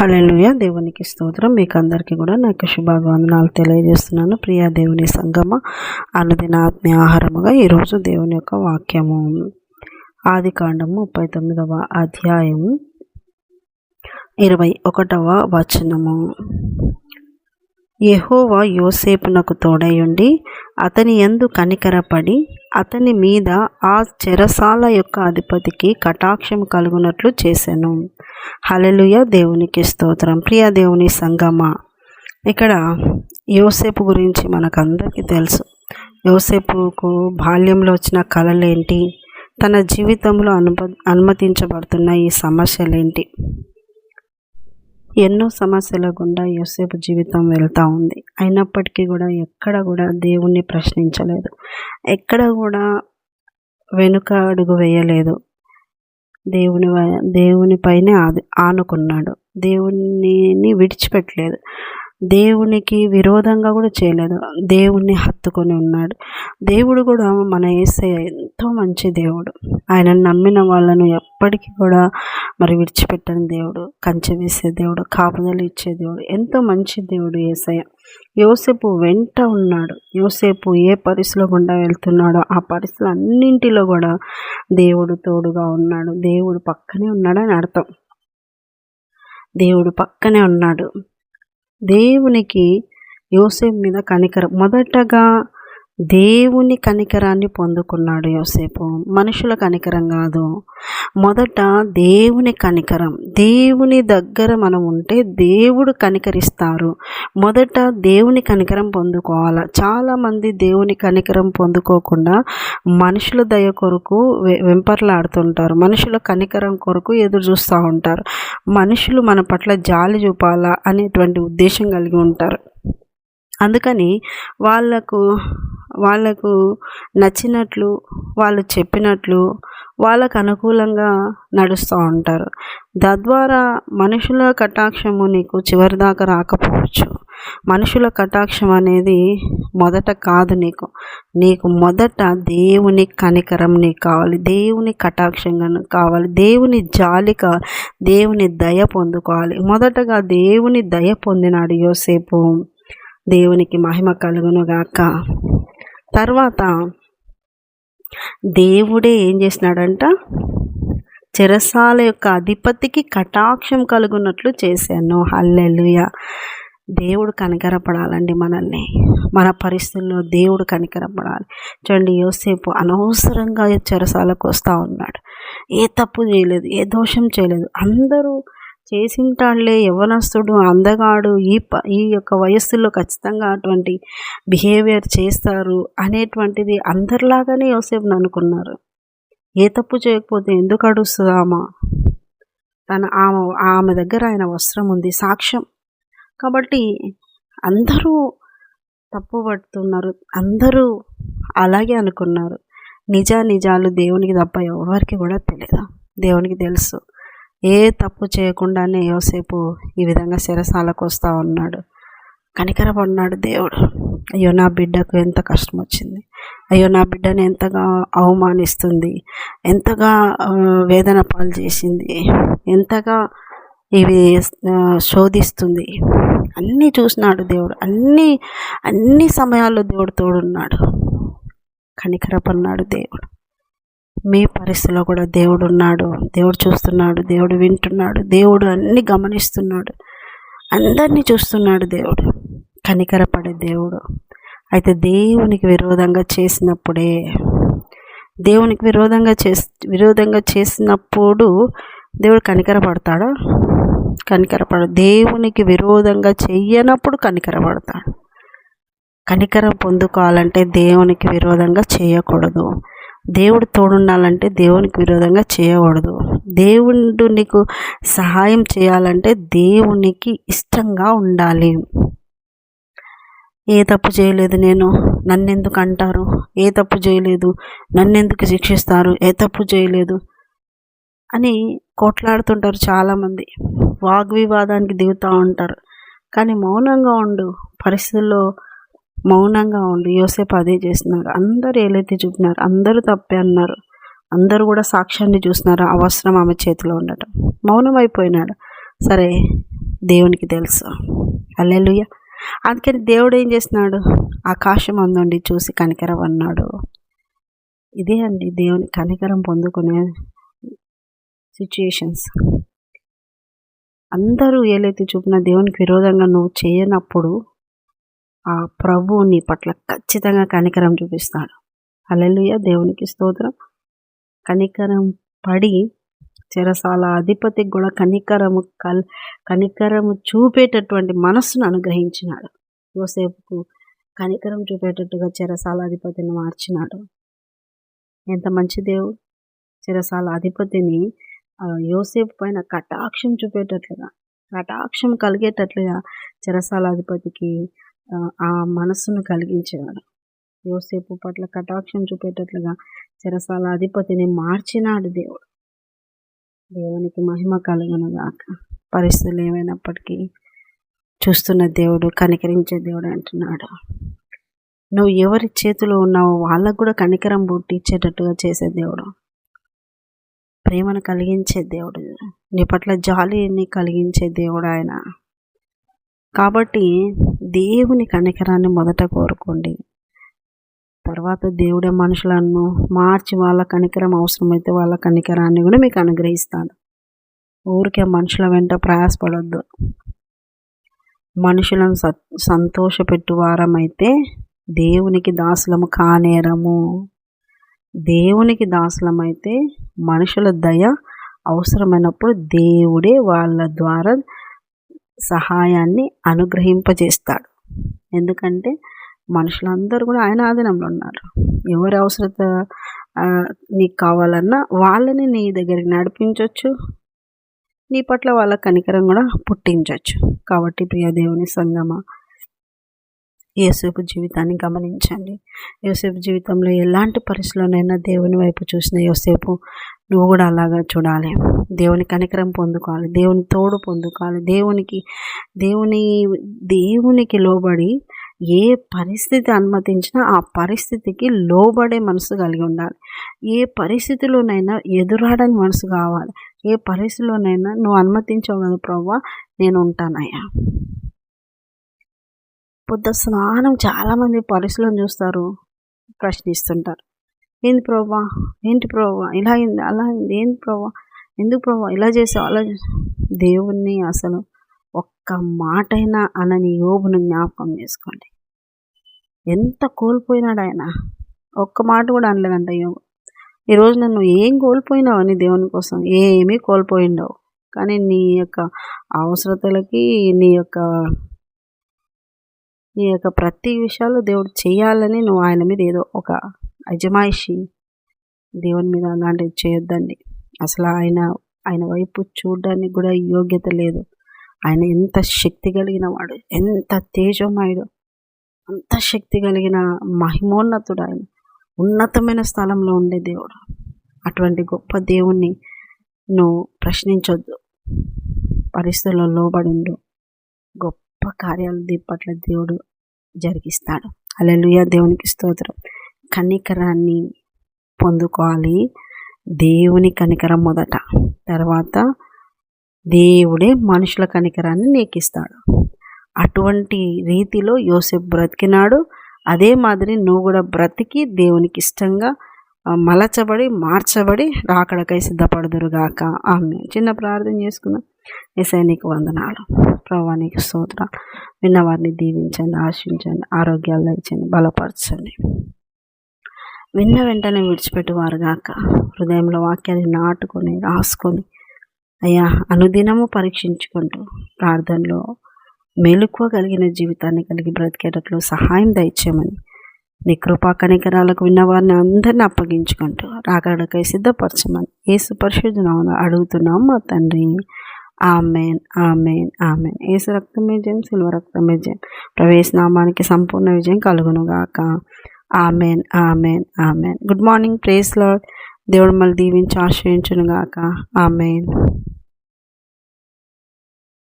హల్లెలూయ. దేవునికి స్తోత్రం. మీకు అందరికీ కూడా నాకు శుభాభివందనాలు తెలియజేస్తున్నాను. ప్రియా దేవుని సంగమ అనుదిన ఆత్మీయ ఆహారముగా ఈరోజు దేవుని యొక్క వాక్యము. ఆది కాండము ముప్పై తొమ్మిదవ అధ్యాయము ఇరవై ఒకటవ వచనము. యహోవా యోసేపునకు తోడయుండి అతని యందు కనికరపడి అతని మీద ఆ చెరసాల యొక్క అధిపతికి కటాక్షం కలుగునట్లు చేశాను హలెలుయ దేవునికి స్తోత్రం. ప్రియ దేవుని సంగమ. ఇక్కడ యోసేపు గురించి మనకందరికీ తెలుసు. యోసేపుకు బాల్యంలో వచ్చిన కళలేంటి తన జీవితంలో అనుమ అనుమతించబడుతున్న ఈ సమస్యలేంటి? ఎన్నో సమస్యల గుండా యోసేపు జీవితం వెళ్తూ ఉంది. అయినప్పటికీ కూడా ఎక్కడ కూడా దేవుణ్ణి ప్రశ్నించలేదు. ఎక్కడ కూడా వెనుక అడుగు వేయలేదు. దేవుని దేవునిపైనే ఆది ఆనుకున్నాడు. దేవుని విడిచిపెట్టలేదు. దేవునికి విరోధంగా కూడా చేయలేదు. దేవుణ్ణి హత్తుకొని ఉన్నాడు. దేవుడు కూడా మన వేసే ఎంతో మంచి దేవుడు. ఆయన నమ్మిన వాళ్ళను ఎప్పటికీ కూడా మరి విడిచిపెట్టని దేవుడు కంచె వేసే దేవుడు కాపుదలు ఇచ్చే దేవుడు ఎంతో మంచి దేవుడు ఏసయ్య యోసేపు వెంట ఉన్నాడు. యోసేపు ఏ పరిస్థితిలో గుండా వెళ్తున్నాడో ఆ పరిస్థితులు అన్నింటిలో కూడా దేవుడు తోడుగా ఉన్నాడు. దేవుడు పక్కనే ఉన్నాడని అర్థం. దేవుడు పక్కనే ఉన్నాడు. దేవునికి యోసేపు మీద కనికరం. మొదటగా దేవుని కనికరాన్ని పొందుకున్నాడు యోసేపు. మనుషుల కనికరం కాదు. మొదట దేవుని కనికరం. దేవుని దగ్గర మనం ఉంటే దేవుడు కనికరిస్తారు. మొదట దేవుని కనికరం పొందుకోవాలి? చాలామంది దేవుని కనికరం పొందుకోకుండా మనుషుల దయ కొరకు వెంపర్లాడుతుంటారు. మనుషుల కనికరం కొరకు ఎదురు చూస్తూ ఉంటారు. మనుషులు మన పట్ల జాలి చూపాలా అనేటువంటి ఉద్దేశం కలిగి ఉంటారు. అందుకని వాళ్ళకు వాళ్ళకు నచ్చినట్లు వాళ్ళు చెప్పినట్లు వాళ్ళకు అనుకూలంగా నడుస్తూ ఉంటారు. తద్వారా మనుషుల కటాక్షము నీకు చివరి దాకా రాకపోవచ్చు. మనుషుల కటాక్షం అనేది మొదట కాదు నీకు. నీకు మొదట దేవుని కనికరం నీకు కావాలి. దేవుని కటాక్షంగా కావాలి. దేవుని జాలి కావాలి దేవుని దయ పొందుకోవాలి. మొదటగా దేవుని దయ పొందినాడు యోసేపు. దేవునికి మహిమ కలుగునుగాక. తర్వాత దేవుడే ఏం చేసినాడంట? చెరసాల యొక్క అధిపతికి కటాక్షం కలుగున్నట్లు చేశాను. హల్లెలుయ. దేవుడు కనికరపడాలండి మనల్ని. మన పరిస్థితుల్లో దేవుడు కనికరపడాలి. చూడండి యోసేపు అనవసరంగా చెరసాలకు వస్తూ ఉన్నాడు. ఏ తప్పు చేయలేదు ఏ దోషం చేయలేదు. అందరూ చేసింటాడులే యవనస్తుడు అందగాడు ఈ ప ఈ యొక్క వయస్సులో ఖచ్చితంగా అటువంటి బిహేవియర్ చేస్తారు అనేటువంటిది అందరిలాగానే యోసేపుని అనుకున్నారు ఏ తప్పు చేయకపోతే ఎందుకు అడుస్తుందామా తన ఆమె ఆమె దగ్గర ఆయన వస్త్రం ఉంది సాక్ష్యం. కాబట్టి అందరూ తప్పు పడుతున్నారు అందరూ అలాగే అనుకున్నారు. నిజా నిజాలు దేవునికి తప్ప ఎవరికి కూడా తెలియదు దేవునికి తెలుసు. ఏ తప్పు చేయకుండానే యోసేపు ఈ విధంగా శిరసాలకు వస్తూ ఉన్నాడు. కనికరపడినాడు దేవుడు. అయ్యో నా బిడ్డకు ఎంత కష్టం వచ్చింది అయ్యో నా బిడ్డని ఎంతగా అవమానిస్తుంది. ఎంతగా వేదన పాలు చేసింది. ఎంతగా ఇవి శోధిస్తుంది. అన్నీ చూసినాడు దేవుడు. అన్నీ అన్ని సమయాల్లో దేవుడు తోడున్నాడు. కనికరపన్నాడు దేవుడు. మీ పరిస్థితిలో కూడా దేవుడు ఉన్నాడు దేవుడు చూస్తున్నాడు. దేవుడు వింటున్నాడు. దేవుడు అన్నీ గమనిస్తున్నాడు. అందరినీ చూస్తున్నాడు దేవుడు. కనికరపడే దేవుడు. అయితే దేవునికి విరోధంగా చేసినప్పుడే దేవునికి విరోధంగా చేసి విరోధంగా చేసినప్పుడు దేవుడు కనికరపడతాడా? కనికరపడ దేవునికి విరోధంగా చెయ్యనప్పుడు కనికరపడతాడు. కనికరం పొందుకోవాలంటే దేవునికి విరోధంగా చేయకూడదు. దేవుడు తోడుండాలంటే దేవునికి విరోధంగా చేయకూడదు. దేవుడు నీకు సహాయం చేయాలంటే దేవునికి ఇష్టంగా ఉండాలి. ఏ తప్పు చేయలేదు నేను నన్నెందుకు అంటారు? ఏ తప్పు చేయలేదు నన్నెందుకు శిక్షిస్తారు? ఏ తప్పు చేయలేదు అని కొట్లాడుతుంటారు చాలామంది. వాగ్వివాదానికి దిగుతూ ఉంటారు. కానీ మౌనంగా ఉండు. పరిస్థితుల్లో మౌనంగా ఉండి యోసేపు అదే చేస్తున్నారు. అందరూ ఏలైతే చూపినారు అందరూ తప్పే అన్నారు. అందరూ కూడా సాక్ష్యాన్ని చూస్తున్నారు అవసరం ఆమె చేతిలో ఉండటం. మౌనం అయిపోయినాడు. సరే దేవునికి తెలుసు. అల్లెలుయ్య అందుకని దేవుడు ఏం చేస్తున్నాడు? ఆకాశం అందుండి చూసి కనికరం అన్నాడు. ఇదే అండి దేవుని కనికరం పొందుకునే సిచ్యుయేషన్స్ అందరూ ఏలైతే చూపిన దేవునికి విరోధంగా నువ్వు చేయనప్పుడు ఆ ప్రభు నీ పట్ల ఖచ్చితంగా కనికరం చూపిస్తాడు. అలెలుయ దేవునికి స్తోత్రం. కనికరం పడి చెరసాల అధిపతికి కూడా కనికరము కల్ కనికరము చూపేటటువంటి మనస్సును అనుగ్రహించినాడు. యువసేపుకు కనికరం చూపేటట్టుగా చెరసాల అధిపతిని మార్చినాడు. ఎంత మంచి దేవుడు. చెరసాల అధిపతిని యోసేపు పైన కటాక్షం చూపేటట్లుగా కటాక్షం కలిగేటట్లుగా చెరసాల అధిపతికి ఆ మనస్సును కలిగించేవాడు. యోసేపు పట్ల కటాక్షం చూపేటట్లుగా చెరసాల అధిపతిని మార్చినాడు దేవుడు. దేవునికి మహిమ కలుగునుగాక. పరిస్థితులు ఏమైనప్పటికీ చూస్తున్న దేవుడు కనికరించే దేవుడు అంటున్నాడు. నువ్వు ఎవరి చేతిలో ఉన్నావో వాళ్ళకు కూడా కనికరం పుట్టించేటట్టుగా చేసే దేవుడు. ప్రేమను కలిగించే దేవుడు. నీ పట్ల జాలిని కలిగించే దేవుడు ఆయన. కాబట్టి దేవుని కనికరాన్ని మొదట కోరుకోండి. తర్వాత దేవుడే మనుషులను మార్చి వాళ్ళ కనికరం అవసరమైతే వాళ్ళ కనికరాన్ని కూడా మీకు అనుగ్రహిస్తాను. ఊరికే మనుషుల వెంట ప్రయాసపడొద్దు. మనుషులను సంతోషపెట్టు వారమైతే దేవునికి దాసులము కానేరము. దేవునికి దాసులమైతే మనుషుల దయ అవసరమైనప్పుడు దేవుడే వాళ్ళ ద్వారా సహాయాన్ని అనుగ్రహింపజేస్తాడు. ఎందుకంటే మనుషులందరూ కూడా ఆయన ఆధీనంలో ఉన్నారు. ఎవరి అవసరత నీకు కావాలన్నా వాళ్ళని నీ దగ్గరికి నడిపించవచ్చు నీ పట్ల వాళ్ళ కనికరం కూడా పుట్టించవచ్చు కాబట్టి ప్రియ దేవుని సంగమ యోసేపు జీవితాన్ని గమనించండి. యోసేపు జీవితంలో ఎలాంటి పరిస్థితుల్లోనైనా దేవుని వైపు చూసిన యోసేపు నువ్వు కూడా అలాగా చూడాలి. దేవుని కనికరం పొందుకోవాలి. దేవుని తోడు పొందుకోవాలి. దేవునికి దేవుని దేవునికి లోబడి ఏ పరిస్థితి అనుమతించినా ఆ పరిస్థితికి లోబడే మనసు కలిగి ఉండాలి. ఏ పరిస్థితిలోనైనా ఎదురాడని మనసు కావాలి. ఏ పరిస్థితిలోనైనా నువ్వు అనుమతించవు కదా ప్రవ్వా నేను ఉంటానయ్యా. పొద్దు స్నానం చాలామంది పరిస్థితులను చూస్తారు ప్రశ్నిస్తుంటారు. ఏంది ప్రభా ఏంటి ప్రభా ఇలా అయింది అలా అయింది. ఏంది ప్రభా ఎందుకు ప్రభా ఇలా చేసావు అలా దేవుణ్ణి అసలు ఒక్క మాటైనా అనని యోగును జ్ఞాపకం చేసుకోండి. ఎంత కోల్పోయినాడు ఆయన. ఒక్క మాట కూడా అనలేదంట యోగు ఈరోజు నన్ను ఏం కోల్పోయినావు అని దేవుని కోసం? ఏమీ కోల్పోయిండవు. కానీ నీ యొక్క అవసరతలకి నీ యొక్క నీ యొక్క ప్రతి విషయాలు దేవుడు చేయాలని నువ్వు ఆయన మీద ఏదో ఒక అజమాయిషి. దేవుని మీద అలాంటివి చేయొద్దండి. అసలు ఆయన ఆయన వైపు చూడడానికి కూడా యోగ్యత లేదు. ఆయన ఎంత శక్తి కలిగిన వాడు ఎంత తేజమాయుడు అంత శక్తి కలిగిన మహిమోన్నతుడు ఆయన. ఉన్నతమైన స్థలంలో ఉండే దేవుడు. అటువంటి గొప్ప దేవుణ్ణి నువ్వు ప్రశ్నించొద్దు. పరిస్థితుల్లో లోబడిండు. గొప్ప కార్యాలు దీపట్ల దేవుడు జరిగిస్తాడు. అలెలుయ దేవునికి స్తోత్రం. కనికరాన్ని పొందుకోవాలి. దేవుని కనికరం మొదట. తర్వాత దేవుడే మనుషుల కనికరాన్ని నీకిస్తాడు. అటువంటి రీతిలో యోసేపు బ్రతికినాడు. అదే మాదిరి నువ్వు కూడా బ్రతికి దేవునికి ఇష్టంగా మలచబడి మార్చబడి రాకడకై సిద్ధపడదురుగాక ఆమె చిన్న ప్రార్థన చేసుకుందాం. ఎస్ఐ నీకు వందనాలు. ప్రభా నీకు స్తోత్ర విన్నవారిని దీవించండి ఆశించండి ఆరోగ్యాలు ఇచ్చండి బలపరచండి. విన్న వెంటనే విడిచిపెట్టువారుగాక హృదయంలో వాక్యాన్ని నాటుకొని రాసుకొని అయ్యా అనుదినము పరీక్షించుకుంటూ ప్రార్థనలో మెలుకువ కలిగిన జీవితాన్ని కలిగి బ్రతికేటట్లు సహాయం దయచేయమని నీ కృపా కనికరాలకు విన్నవారిని అందరిని అప్పగించుకుంటూ రాకడకై సిద్ధపరచమని ఏసు పరిశుద్ధనామను అడుగుతున్నాం మా తండ్రి. Amen amen amen. ఏసు రక్తమే జయం సిల్వ రక్తం విజయం ప్రవేశనామానికి సంపూర్ణ విజయం కలుగునుగాక amen amen amen good morning praise Lord దేవుడు మళ్ళీ దీవించి ఆశ్రయించునుగాక. ఆమెన్